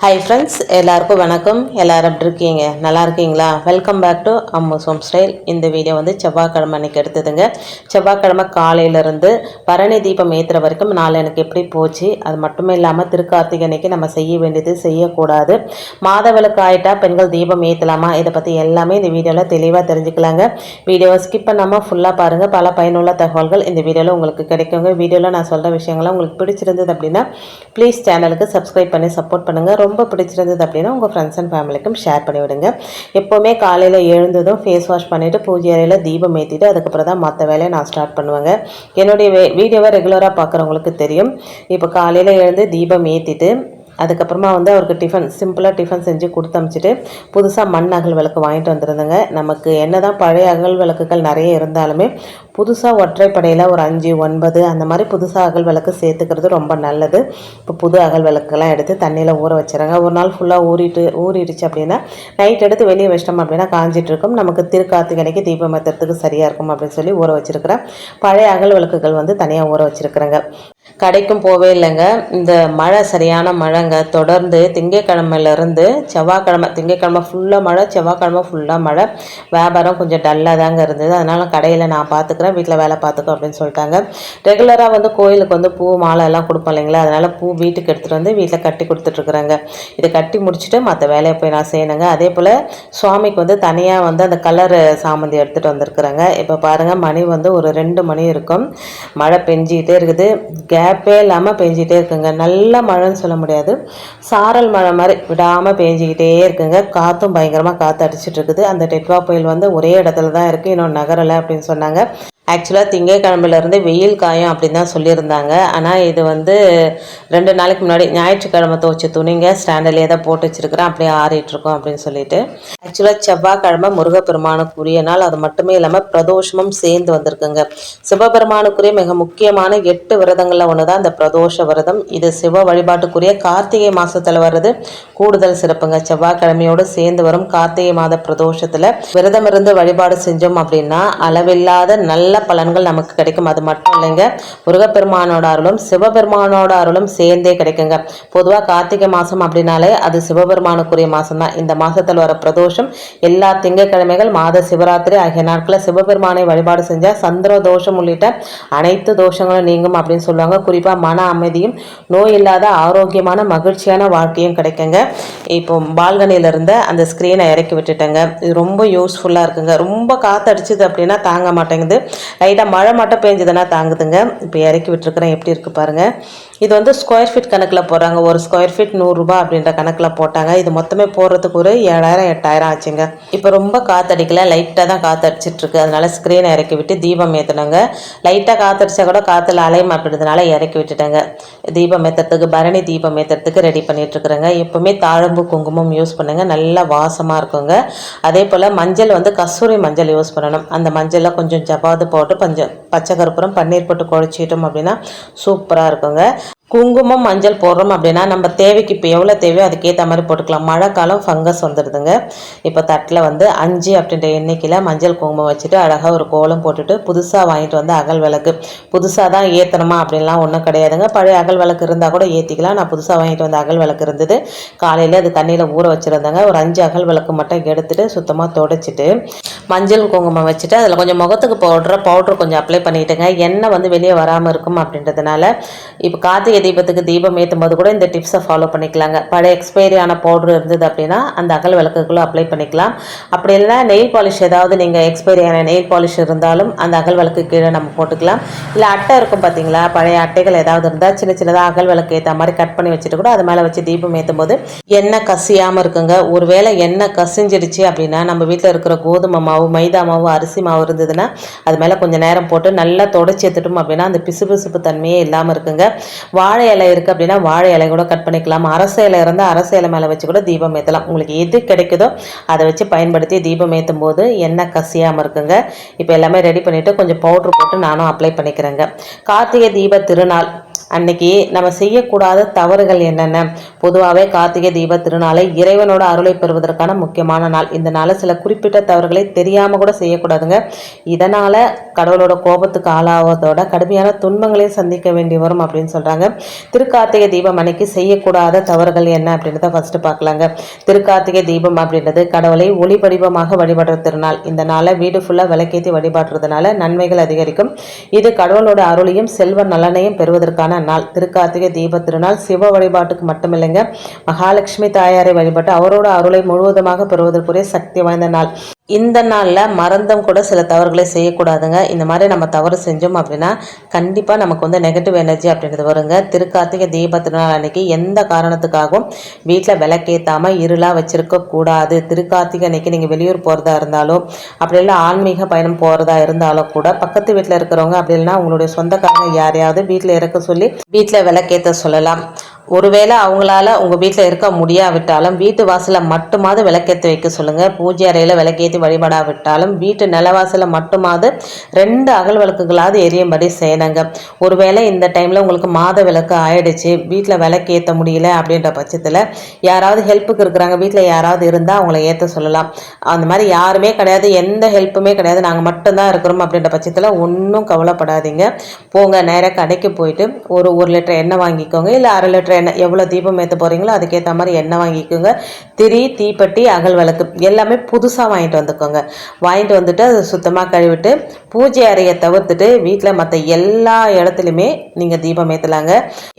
Hi friends எல்லாருக்கும் வணக்கம். எல்லாரும் எப்படி இருக்கீங்க? நல்லா இருக்கீங்களா? Welcome back to Ammu home style இந்த வீடியோ வந்து செவ்வாய்க்கிழமை அன்னைக்கு எடுத்ததுங்க. செவ்வாய்க்கிழமை காலையிலேருந்து பரணி தீபம் ஏற்றுற வரைக்கும் நாள் எனக்கு எப்படி போச்சு அது மட்டும் இல்லாமல் திருக்கார்த்திகை அன்னைக்கு நம்ம செய்ய வேண்டியது செய்யக்கூடாது. மாதவிளக்கு ஆகிட்டால் பெண்கள் தீபம் ஏற்றலாமா இதை பற்றி எல்லாமே இந்த வீடியோவில் தெளிவாக தெரிஞ்சுக்கலாங்க. வீடியோவை ஸ்கிப் பண்ணாமல் ஃபுல்லாக பாருங்கள் பல பயனுள்ள தகவல்கள் இந்த வீடியோவில் உங்களுக்கு கிடைக்குங்க. வீடியோவில் நான் சொல்கிற விஷயங்கள்லாம் உங்களுக்கு பிடிச்சிருந்தது அப்படின்னா ப்ளீஸ் சேனலுக்கு சப்ஸ்கிரைப் பண்ணி சப்போர்ட் பண்ணுங்கள் ரொம்ப பிடிச்சிருந்தது அப்படின்னா உங்கள் ஃப்ரெண்ட்ஸ் அண்ட் ஃபேமிலிக்கும் ஷேர் பண்ணி விடுங்க எப்போவுமே காலையில் எழுந்ததும் ஃபேஸ் வாஷ் பண்ணிவிட்டு பூஜை அறையில் தீபம் ஏற்றிட்டு அதுக்கப்புறம் தான் மற்ற வேலையை நான் ஸ்டார்ட் பண்ணுவேங்க. என்னுடைய வே வீடியோவை ரெகுலராக பார்க்குறவங்களுக்கு தெரியும். இப்போ காலையில் எழுந்து தீபம் ஏற்றிட்டு அதுக்கப்புறமா வந்து அவருக்கு டிஃபன் சிம்பிளாக டிஃபன் செஞ்சு கொடுத்து அனுப்பிச்சிட்டு புதுசாக மண் அகல் விளக்கு வாங்கிட்டு வந்துருந்தேங்க. நமக்கு என்ன தான் பழைய அகல் விளக்குகள் நிறைய இருந்தாலுமே புதுசாக ஒற்றைப்படையில் ஒரு அஞ்சு ஒன்பது அந்த மாதிரி புதுசாக அகல் விளக்கு சேர்த்துக்கிறது ரொம்ப நல்லது. இப்போ புது அகல் விளக்குலாம் எடுத்து தண்ணியில் ஊற வச்சுறாங்க. ஒரு நாள் ஃபுல்லாக ஊறிட்டு ஊறிடுச்சு அப்படின்னா நைட் எடுத்து வெளியே வச்சிட்டோம் அப்படின்னா காஞ்சிட்டு இருக்கும். நமக்கு திருக்கார்த்திகனைக்கு தீபம் ஏற்றுறதுக்கு சரியாக இருக்கும் அப்படின்னு சொல்லி ஊற வச்சுருக்கிறேன் பழைய அகல் விளக்குகள் வந்து தனியாக ஊற வச்சுருக்குறேங்க. கடைக்கும் போவே இல்லைங்க. இந்த மழை சரியான மழைங்க. தொடர்ந்து திங்கக்கிழமையிலேருந்து செவ்வாய்க்கிழமை திங்கக்கிழமை ஃபுல்லாக மழை செவ்வாய்க்கிழமை ஃபுல்லாக மழை. வியாபாரம் கொஞ்சம் டல்லாக தாங்க இருந்தது. அதனால் கடையில் நான் பார்த்துக்கிறேன் வீட்டில் வேலை பார்த்துக்கோ அப்படின்னு சொல்லிட்டாங்க. ரெகுலராக வந்து கோயிலுக்கு வந்து பூ மாலை எல்லாம் கொடுப்போம் இல்லைங்களா? அதனால் பூ வீட்டுக்கு எடுத்துகிட்டு வந்து வீட்டில் கட்டி கொடுத்துட்ருக்குறாங்க இதை கட்டி முடிச்சுட்டு மற்ற வேலையை போய் நான் செய்யணுங்க. அதே போல் சுவாமிக்கு வந்து தனியாக வந்து அந்த கலர் சாமந்தி எடுத்துகிட்டு வந்திருக்குறாங்க. இப்போ பாருங்கள் மணி வந்து ஒரு ரெண்டு மணி இருக்கும். மழை பெஞ்சிக்கிட்டே இருக்குது. கேப்பே இல்லாமல் பெஞ்சிக்கிட்டே இருக்குங்க. நல்ல மழைன்னு சொல்ல முடியாது. சாரல் மழை மாதிரி விடாமல் பெஞ்சிக்கிட்டே இருக்குங்க. காற்றும் பயங்கரமாக காற்று அடிச்சிட்டு இருக்குது. அந்த டெட்வா புயல் வந்து ஒரே இடத்துல தான் இருக்குது இன்னும் நகரலை அப்படின்னு சொன்னாங்க. ஆக்சுவலாக திங்கக்கிழமையிலேருந்து வெயில் காயும் அப்படின்னு தான் சொல்லியிருந்தாங்க. ஆனால் இது வந்து ரெண்டு நாளைக்கு முன்னாடி ஞாயிற்றுக்கிழமை துவச்ச துணிங்க ஸ்டாண்டர்ட்லேயே தான் போட்டு வச்சுருக்கிறேன். அப்படியே ஆறிட்டுருக்கோம் அப்படின்னு சொல்லிட்டு. ஆக்சுவலாக செவ்வாய்க்கிழமை முருகப்பெருமானுக்குரிய நாள் அது மட்டுமே இல்லாமல் பிரதோஷமும் சேர்ந்து வந்திருக்குங்க. சிவபெருமானுக்குரிய மிக முக்கியமான எட்டு விரதங்களில் ஒன்று தான் இந்த பிரதோஷ விரதம். இது சிவ வழிபாட்டுக்குரிய கார்த்திகை மாதத்தில் வர்றது கூடுதல் சிறப்புங்க. செவ்வாய்க்கிழமையோடு சேர்ந்து வரும் கார்த்திகை மாத பிரதோஷத்தில் விரதம் இருந்து வழிபாடு செஞ்சோம் அப்படின்னா அளவில்லாத நல்ல பலன்கள் நமக்கு கிடைக்கும். அது மட்டும் இல்லைங்க முருகப்பெருமானோட அருளும் சிவபெருமானோட அருளும் சேர்ந்தே கிடைக்குங்க. பொதுவாக கார்த்திகை மாதம் அப்படின்னாலே அது சிவபெருமானுக்குரிய மாதம் தான் இந்த மாதத்தில் வர பிரதோஷம் எல்லா திங்கட்கிழமைகள் மாத சிவராத்திரி ஆகிய நாட்களில் சிவபெருமானை வழிபாடு செஞ்சால் சந்திர தோஷம் உள்ளிட்ட அனைத்து தோஷங்களும் நீங்கும் அப்படின்னு சொல்லுவாங்க. குறிப்பாக மன அமைதியும் நோய் இல்லாத ஆரோக்கியமான மகிழ்ச்சியான வாழ்க்கையும் கிடைக்குங்க. இப்போ பால்கனியிலிருந்து அந்த ஸ்க்ரீனை இறக்கி விட்டுட்டேங்க. இது ரொம்ப யூஸ்ஃபுல்லாக இருக்குங்க. ரொம்ப காற்று அடிச்சுது அப்படின்னா தாங்க மாட்டேங்குது. லைட்டாக மழை மட்டும் பெஞ்சதுன்னா தாங்குதுங்க. இப்போ இறக்கி விட்டுருக்குறேன். எப்படி இருக்குது பாருங்கள் இது வந்து ஸ்கொயர் ஃபீட் கணக்கில் போடுறாங்க. ஒரு ஸ்கொயர் ஃபீட் நூறுரூபா அப்படின்ற கணக்கில் போட்டாங்க. இது மொத்தமே போடுறதுக்கு ஒரு ஏழாயிரம் எட்டாயிரம் ஆச்சுங்க. இப்போ ரொம்ப காற்றடிக்கல லைட்டாக தான் காற்றடிச்சிட்ருக்கு அதனால் ஸ்க்ரீனை இறக்கி விட்டு தீபம் ஏற்றினாங்க லைட்டாக காற்றடிச்சா கூட காற்றுல அலையும் அப்படின்றதுனால இறக்கி விட்டுட்டேங்க. தீபம் ஏற்றுறதுக்கு பரணி தீபம் ஏற்றுறதுக்கு ரெடி பண்ணிகிட்ருக்குறேங்க எப்போவுமே தாழம்பு குங்குமம் யூஸ் பண்ணுங்கள் நல்லா வாசமாக இருக்குங்க. அதே போல் மஞ்சள் வந்து கஸ்தூரி மஞ்சள் யூஸ் பண்ணணும். அந்த மஞ்சளில் கொஞ்சம் ஜவாது போட்டு கொஞ்சம் பச்சை கருப்புறம் பன்னீர் போட்டு குழச்சிட்டோம் அப்படின்னா சூப்பராக இருக்குங்க. குங்குமம் மஞ்சள் போடுறோம் அப்படின்னா நம்ம தேவைக்கு இப்போ எவ்வளோ தேவையோ அதுக்கேற்ற மாதிரி போட்டுக்கலாம். மழை காலம் ஃபங்கஸ் வந்துடுதுங்க. இப்போ தட்டில் வந்து அஞ்சு அப்படின்ற எண்ணிக்கையில் மஞ்சள் குங்குமம் வச்சுட்டு அழகாக ஒரு கோலம் போட்டுட்டு புதுசாக வாங்கிட்டு வந்து அகல் விளக்கு. புதுசாக தான் ஏற்றணுமா அப்படின்லாம் ஒன்றும் கிடையாதுங்க. பழைய அகல் விளக்கு இருந்தால் கூட ஏற்றிக்கலாம் நான் புதுசாக வாங்கிட்டு வந்த அகல் விளக்கு இருந்தது. காலையில் அது தண்ணியில் ஊற வச்சுருந்தாங்க. ஒரு அஞ்சு அகல் விளக்கு மட்டும் எடுத்துகிட்டு சுத்தமாக தொடச்சிட்டு மஞ்சள் குங்குமம் வச்சுட்டு அதில் கொஞ்சம் முகத்துக்கு போடுற பவுட்ரு கொஞ்சம் அப்ளை பண்ணிக்கிட்டுங்க எண்ணெய் வந்து வெளியே வராமல் இருக்கும் அப்படின்றதுனால இப்போ கார்த்திகை தீபத்துக்கு தீபம் ஏற்றும் போது கூட இந்த டிப்ஸை ஃபாலோ பண்ணிக்கலாங்க. பழைய எக்ஸ்பைரி ஆன பவுடர் இருந்தது அப்படின்னா அந்த அகல் விளக்குக்குள்ளே அப்ளை பண்ணிக்கலாம். அப்படி இல்லைனா நெயில் பாலிஷ் ஏதாவது நீங்கள் எக்ஸ்பைரி ஆன நெயில் பாலிஷ் இருந்தாலும் அந்த அகல் விளக்கு கீழே நம்ம போட்டுக்கலாம். இல்லை அட்டை இருக்கும் பார்த்தீங்களா பழைய அட்டைகள் ஏதாவது இருந்தால் சின்ன சின்னதாக அகல் விளக்கு ஏற்ற மாதிரி கட் பண்ணி வச்சுட்டு கூட அது மேலே வச்சு தீபம் ஏற்றும் போது எண்ணெய் கசியாமல் இருக்குங்க. ஒருவேளை எண்ணெய் கசிஞ்சிடுச்சு அப்படின்னா நம்ம வீட்டில் இருக்கிற கோதுமை மாவு மைதா மாவு அரிசி மாவு இருந்ததுன்னா அது மேலே கொஞ்சம் நேரம் போட்டு நல்லா தொடச்சி ஏற்றுட்டோம் அப்படின்னா அந்த பிசுபிசுப்பு தன்மையே இல்லாமல் இருக்குங்க. வாழை இலை இருக்குது அப்படின்னா வாழை இலை கூட கட் பண்ணிக்கலாம். அரச இலை இருந்தால் அரச இலை மேலே வச்சு கூட தீபம் ஏற்றலாம் உங்களுக்கு எது கிடைக்குதோ அதை வச்சு பயன்படுத்தி தீபம் ஏற்றும் போது எண்ணெய் கசியாமல் இருக்குங்க. இப்போ எல்லாமே ரெடி பண்ணிவிட்டு கொஞ்சம் பவுட்ரு போட்டு நானும் அப்ளை பண்ணிக்கிறேங்க. கார்த்திகை தீப திருநாள். அன்னைக்கு நம்ம செய்யக்கூடாத தவறுகள் என்னென்ன? பொதுவாகவே கார்த்திகை தீப திருநாளை இறைவனோட அருளை பெறுவதற்கான முக்கியமான நாள். இந்த நாளில் சில குறிப்பிட்ட தவறுகளை தெரியாமல் கூட செய்யக்கூடாதுங்க. இதனால் கடவுளோட கோபத்துக்கு ஆளாவதோட கடுமையான துன்பங்களையும் சந்திக்க வேண்டி வரும் அப்படின்னு சொல்கிறாங்க திருக்கார்த்திகை தீபம் அன்னைக்கு செய்யக்கூடாத தவறுகள் என்ன அப்படின்றத ஃபஸ்ட்டு பார்க்கலாங்க. திருக்கார்த்திகை தீபம் அப்படின்றது கடவுளை ஒளி வடிவமாக வழிபடுற திருநாள். இந்த நாளை வீடு ஃபுல்லாக விளக்கேற்றி வழிபாடுறதுனால நன்மைகள் அதிகரிக்கும். இது கடவுளோட அருளையும் செல்வ நலனையும் பெறுவதற்கான நாள். திருக்கார்த்திகை தீப திருநாள் சிவ வழிபாட்டுக்கு மட்டுமில்லை மட்டுமில்லைங்க மகாலட்சுமி தாயாரை வழிபட்டு அவரோட அருளை முழுவதுமாக பெறுவதற்குரிய சக்தி வாய்ந்த நாள். இந்த நாளில் மறந்தும் கூட சில தவறுகளை செய்யக்கூடாதுங்க. இந்த மாதிரி நம்ம தவறு செஞ்சோம் அப்படின்னா கண்டிப்பாக நமக்கு வந்து நெகட்டிவ் எனர்ஜி அப்படின்றது வருங்க. திருக்கார்த்திகை தீப திருநாள் அன்னைக்கு எந்த காரணத்துக்காகவும் வீட்டில் விளக்கேற்றாமல் இருளாக வச்சிருக்க கூடாது. திருக்கார்த்திகை அன்னைக்கு நீங்கள் வெளியூர் போகிறதா இருந்தாலும் அப்படி இல்லை ஆன்மீக பயணம் போகிறதா இருந்தாலும் கூட பக்கத்து வீட்டில் இருக்கிறவங்க அப்படி இல்லைன்னா உங்களுடைய சொந்தக்காரங்க யாரையாவது வீட்டில் இறக்க சொல்லி வீட்டில் விளக்கேற்ற சொல்லலாம். ஒருவேளை அவங்களால உங்கள் வீட்டில் இருக்க முடியாவிட்டாலும் வீட்டு வாசலில் மட்டுமாவது விளக்கேற்றி வைக்க சொல்லுங்கள் பூஜை அறையில் விளக்கேற்றி வழிபடாவிட்டாலும் வீட்டு நிலவாசலில் மட்டுமாவது ரெண்டு அகல் விளக்குகளாவது எரியும்படி செய்யணுங்க ஒருவேளை இந்த டைமில் உங்களுக்கு மாத விளக்கு ஆயிடுச்சு வீட்டில் விளக்கு ஏற்ற முடியல அப்படின்ற பட்சத்தில் யாராவது ஹெல்ப்புக்கு இருக்கிறாங்க வீட்டில் யாராவது இருந்தால் அவங்கள ஏற்ற சொல்லலாம். அந்த மாதிரி யாருமே கிடையாது எந்த ஹெல்ப்புமே கிடையாது நாங்கள் மட்டும்தான் இருக்கிறோம் அப்படின்ற பட்சத்தில் ஒன்றும் கவலைப்படாதீங்க. போங்க நேராக கடைக்கு போயிட்டு ஒரு ஒரு லிட்டர் எண்ணெய் வாங்கிக்கோங்க இல்லை அரை லிட்டர் எண்ணெய் எவ்வளோ தீபம் ஏற்ற போகிறீங்களோ அதுக்கேற்ற மாதிரி எண்ணெய் வாங்கிக்கோங்க. திரி தீப்பெட்டி அகல் விளக்கு எல்லாமே புதுசாக வாங்கிட்டு வந்துக்கோங்க. வாங்கிட்டு வந்துட்டு அதை சுத்தமாக கழுவிட்டு பூஜை அறையை தவிர்த்துட்டு வீட்டில் மற்ற எல்லா இடத்துலையுமே நீங்கள் தீபம் ஏற்றலாங்க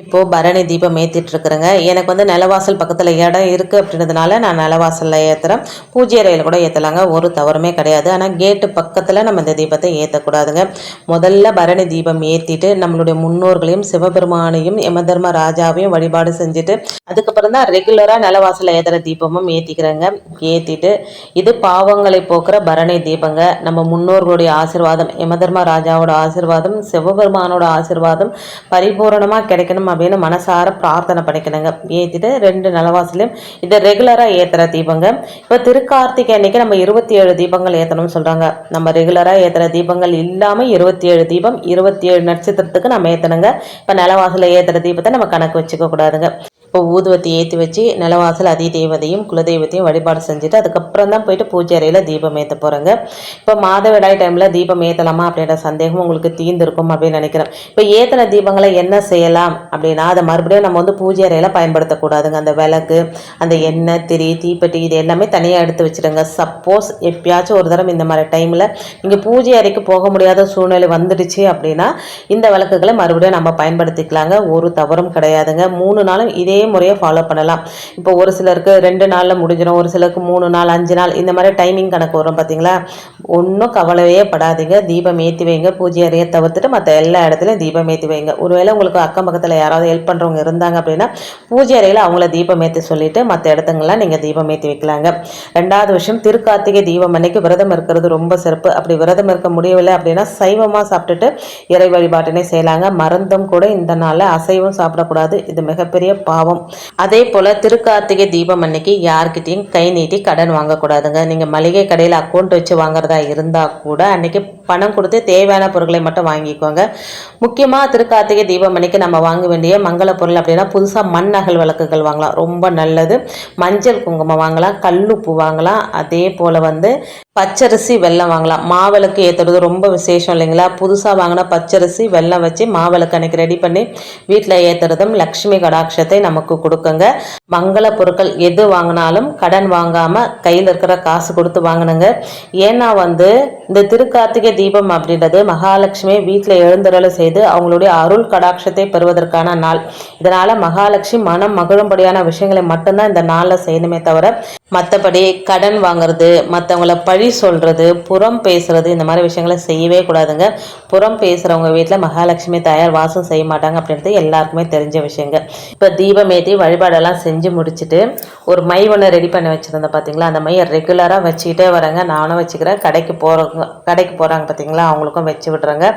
இப்போது பரணி தீபம் ஏற்றிட்டுருக்குறேங்க எனக்கு வந்து நிலவாசல் பக்கத்தில் இடம் இருக்குது அப்படின்றதுனால நான் நிலவாசலில் ஏற்றுறேன் பூஜை அறையில் கூட ஏற்றலாங்க ஒரு தவறுமே கிடையாது. ஆனால் கேட்டு பக்கத்தில் நம்ம இந்த தீபத்தை ஏற்றக்கூடாதுங்க முதல்ல பரணி தீபம் ஏற்றிட்டு நம்மளுடைய முன்னோர்களையும் சிவபெருமானையும் யமதர்ம ராஜாவையும் வழிபாடு செஞ்சுட்டு அதுக்கப்புறம் தான் ரெகுலராக நிலவாசலில் ஏற்றுற தீபம் தீபமும் ஏற்றிக்கிறேங்க ஏற்றிட்டு இது பாவங்களை போக்குற பரணி தீபங்க. நம்ம முன்னோர்களுடைய ஆசிர்வாதம் யமதர்ம ராஜாவோட ஆசிர்வாதம் சிவபெருமானோட ஆசிர்வாதம் பரிபூரணமாக கிடைக்கணும் அப்படின்னு மனசார பிரார்த்தனை பண்ணிக்கணுங்க. ஏற்றிட்டு ரெண்டு நிலவாசலையும் இதை ரெகுலராக ஏற்றுற தீபங்க. இப்போ திருக்கார்த்திகை அன்னைக்கு நம்ம இருபத்தி ஏழு தீபங்கள் ஏற்றணும்னு சொல்கிறாங்க நம்ம ரெகுலராக ஏற்றுற தீபங்கள் இல்லாமல் இருபத்தி ஏழு தீபம் இருபத்தி ஏழு நட்சத்திரத்துக்கு நம்ம ஏற்றணுங்க இப்போ நிலவாசலில் ஏற்றுற தீபத்தை நம்ம கணக்கு வச்சுக்க கூடாதுங்க. இப்போ ஊதுவத்தி ஏற்றி வச்சு நிலவாசல் அதி தெய்வத்தையும் குலதெய்வத்தையும் வழிபாடு செஞ்சுட்டு அதுக்கப்புறம் தான் போயிட்டு பூஜை அறையில் தீபம் ஏற்ற போகிறாங்க இப்போ மாதவிடாய் டைமில் தீபம் ஏற்றலாமா அப்படின்ற சந்தேகம் உங்களுக்கு தீர்ந்திருக்கும் அப்படின்னு நினைக்கிறேன். இப்போ ஏற்றின தீபங்களை என்ன செய்யலாம் அப்படின்னா அதை மறுபடியும் நம்ம வந்து பூஜை அறையில் பயன்படுத்தக்கூடாதுங்க. அந்த விளக்கு அந்த எண்ணெய் திரி தீப்பெட்டி இது எல்லாமே தனியாக எடுத்து வச்சுடுங்க. சப்போஸ் எப்பயாச்சும் ஒரு தடவை இந்த மாதிரி டைமில் நீங்கள் பூஜை அறைக்கு போக முடியாத சூழ்நிலை வந்துடுச்சு அப்படின்னா இந்த விளக்குகளை மறுபடியும் நம்ம பயன்படுத்திக்கலாங்க. ஒரு தவறும் கிடையாதுங்க. மூணு நாளும் இதே முறையை ஃபாலோ பண்ணலாம். இப்போ ஒரு சிலருக்கு ரெண்டு நாளில் முடிஞ்சிடும் ஒரு சிலருக்கு மூணு நாள் அஞ்சு நாள் இந்த மாதிரி டைமிங் கணக்கு வரும் பார்த்தீங்களா ஒன்றும் கவலையே படாதீங்க. தீபம் ஏற்றி வைங்க பூஜை அறையை தவிர்த்துட்டு மற்ற எல்லா இடத்துலையும் தீபம் ஏற்றி வைங்க. ஒருவேளை உங்களுக்கு அக்கம் பக்கத்தில் யாராவது ஹெல்ப் பண்ணுறவங்க இருந்தாங்க அப்படின்னா பூஜை அறையில் அவங்கள தீபம் ஏற்றி சொல்லிட்டு மற்ற இடத்துங்களாம் நீங்கள் தீபம் ஏற்றி வைக்கலாங்க. ரெண்டாவது விஷயம் திருக்கார்த்திகை தீபம் அன்னைக்கு விரதம் இருக்கிறது ரொம்ப சிறப்பு. அப்படி விரதம் இருக்க முடியவில்லை அப்படின்னா சைவமாக சாப்பிட்டுட்டு இறை வழிபாட்டினை செய்யலாங்க. மருந்தும் கூட இந்த நாளில் அசைவம் சாப்பிடக்கூடாது. இது மிகப்பெரிய பாவம். அதே போல் திருக்கார்த்திகை தீபம் அன்னைக்கு யார்கிட்டையும் கை நீட்டி கடன் வாங்கக்கூடாதுங்க. நீங்கள் மளிகை கடையில் அக்கௌண்ட் வச்சு வாங்குறதா இருந்தால் கூட அன்னைக்கு பணம் கொடுத்து தேவையான பொருட்களை மட்டும் வாங்கிக்கோங்க. முக்கியமாக திருக்கார்த்திகை தீபம் அன்னைக்கு நம்ம வாங்க வேண்டிய மங்கள பொருள் அப்படின்னா புதுசாக மண் அகல் விளக்குகள் வாங்கலாம். ரொம்ப நல்லது. மஞ்சள் குங்குமம் வாங்கலாம். கல்லுப்பு வாங்கலாம். அதே போல் வந்து பச்சரிசி வெல்லம் வாங்கலாம். மாவிளக்கு ஏற்றுறது ரொம்ப விசேஷம் இல்லைங்களா? புதுசாக வாங்கின பச்சரிசி வெல்லம் வச்சு மாவிளக்கு அன்னைக்கு ரெடி பண்ணி வீட்டில் ஏற்றுறதும் லக்ஷ்மி கடாட்சத்தை நமக்கு கொடுக்குங்க. மங்கள பொருட்கள் எது வாங்கினாலும் கடன் வாங்காமல் கையில் இருக்கிற காசு கொடுத்து வாங்கினுங்க ஏன்னா வந்து இந்த திருக்கார்த்திகை தீபம் அப்படின்றது மகாலட்சுமி வீட்டில் எழுந்தருளை செய்து அவங்களுடைய அருள் கடாட்சத்தை பெறுவதற்கான நாள். இதனால் மகாலட்சுமி மனம் மகிழும்படியான விஷயங்களை மட்டும்தான் இந்த நாளில் செய்யணுமே தவிர மற்றபடி கடன் வாங்குறது மற்றவங்கள பழி சொல்கிறது புறம் பேசுகிறது இந்த மாதிரி விஷயங்களை செய்யவே கூடாதுங்க. புறம் பேசுகிறவங்க வீட்டில் மகாலட்சுமி தாயார் வாசம் செய்ய மாட்டாங்க அப்படின்றது எல்லாருக்குமே தெரிஞ்ச விஷயங்க. இப்போ தீபம் ஏற்றி வழிபாடெல்லாம் செஞ்சு முடிச்சுட்டு ஒரு மை ஒன்று ரெடி பண்ணி வச்சுருந்தேன் பார்த்தீங்களா அந்த மையை ரெகுலராக வச்சுக்கிட்டே வரேங்க. நானும் வச்சுக்கிறேன். கடைக்கு போகிறவங்க கடைக்கு போகிறாங்க பார்த்தீங்களா அவங்களுக்கும் வச்சு விட்றேங்க.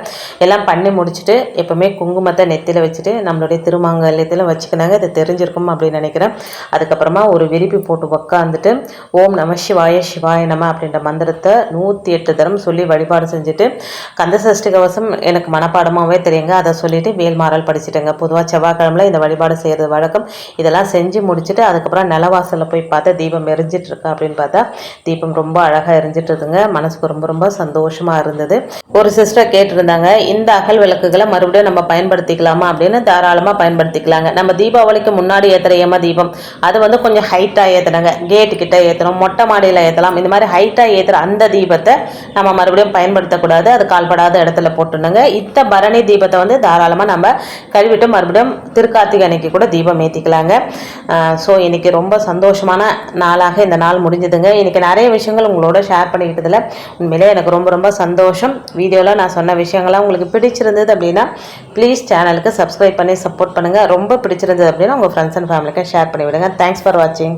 எல்லாம் பண்ணி முடிச்சுட்டு எப்போவுமே குங்குமத்தை நெத்தியில் வச்சுட்டு நம்மளுடைய திருமாங்கல்யத்தில் வச்சுக்கினாங்க இது தெரிஞ்சிருக்கும் அப்படின்னு நினைக்கிறேன். அதுக்கப்புறமா ஒரு விரிப்பி போட்டு உக்காந்துட்டு ஓம் நம சிவாய சிவாய நம அப்படின்ற மந்திரம் மந்திரத்தை நூற்றி எட்டு தரம் சொல்லி வழிபாடு செஞ்சுட்டு கந்த சஷ்டி கவசம் எனக்கு மனப்பாடமாகவே தெரியுங்க. அதை சொல்லிவிட்டு வேல்மாறல் படிச்சுட்டேங்க. பொதுவாக செவ்வாய்க்கிழமையில் இந்த வழிபாடு செய்கிறது வழக்கம். இதெல்லாம் செஞ்சு முடிச்சுட்டு அதுக்கப்புறம் நிலவாசலில் போய் பார்த்தா தீபம் எரிஞ்சிட்ருக்கு அப்படின்னு பார்த்தா தீபம் ரொம்ப அழகாக எரிஞ்சிட்டு மனசுக்கு ரொம்ப ரொம்ப சந்தோஷமாக இருந்தது. ஒரு சிஸ்டர் கேட்டிருந்தாங்க இந்த அகல் விளக்குகளை மறுபடியும் நம்ம பயன்படுத்திக்கலாமா அப்படின்னு தாராளமாக பயன்படுத்திக்கலாங்க. நம்ம தீபாவளிக்கு முன்னாடி ஏற்றுற ஏமா தீபம் அது வந்து கொஞ்சம் ஹைட்டாக ஏற்றுனாங்க கேட்டு கிட்ட ஏற்றணும் மொட்டை மாடியில் ஏற்றலாம் இந்த மாதிரி ஹைட்டாக ஏற்றுற அந்த தீபத்தை நம்ம மறுபடியும் பயன்படுத்தக்கூடாது. அது கால்படாத இடத்துல போட்டுனுங்க இத்த பரணி தீபத்தை வந்து தாராளமாக நம்ம கழுவிட்டு மறுபடியும் திருக்கார்த்திகை அன்னைக்கு கூட தீபம் ஏற்றிக்கலாங்க ஸோ இன்றைக்கி ரொம்ப சந்தோஷமான நாளாக இந்த நாள் முடிஞ்சதுங்க. இன்னைக்கு நிறைய விஷயங்கள் உங்களோட ஷேர் பண்ணிக்கிட்டதில் உண்மையிலே எனக்கு ரொம்ப ரொம்ப சந்தோஷம். வீ வீடியோவில் நான் சொன்ன விஷயங்கள்லாம் உங்களுக்கு பிடிச்சிருந்தது அப்படின்னா ப்ளீஸ் சேனலுக்கு சப்ஸ்கிரைப் பண்ணி சப்போர்ட் பண்ணுங்கள் ரொம்ப பிடிச்சிருந்தது அப்படின்னா உங்கள் ஃப்ரெண்ட்ஸ் அண்ட் ஃபேமிலிக்கு ஷேர் பண்ணி விடுங்க தேங்க்ஸ் ஃபார் வாட்சிங்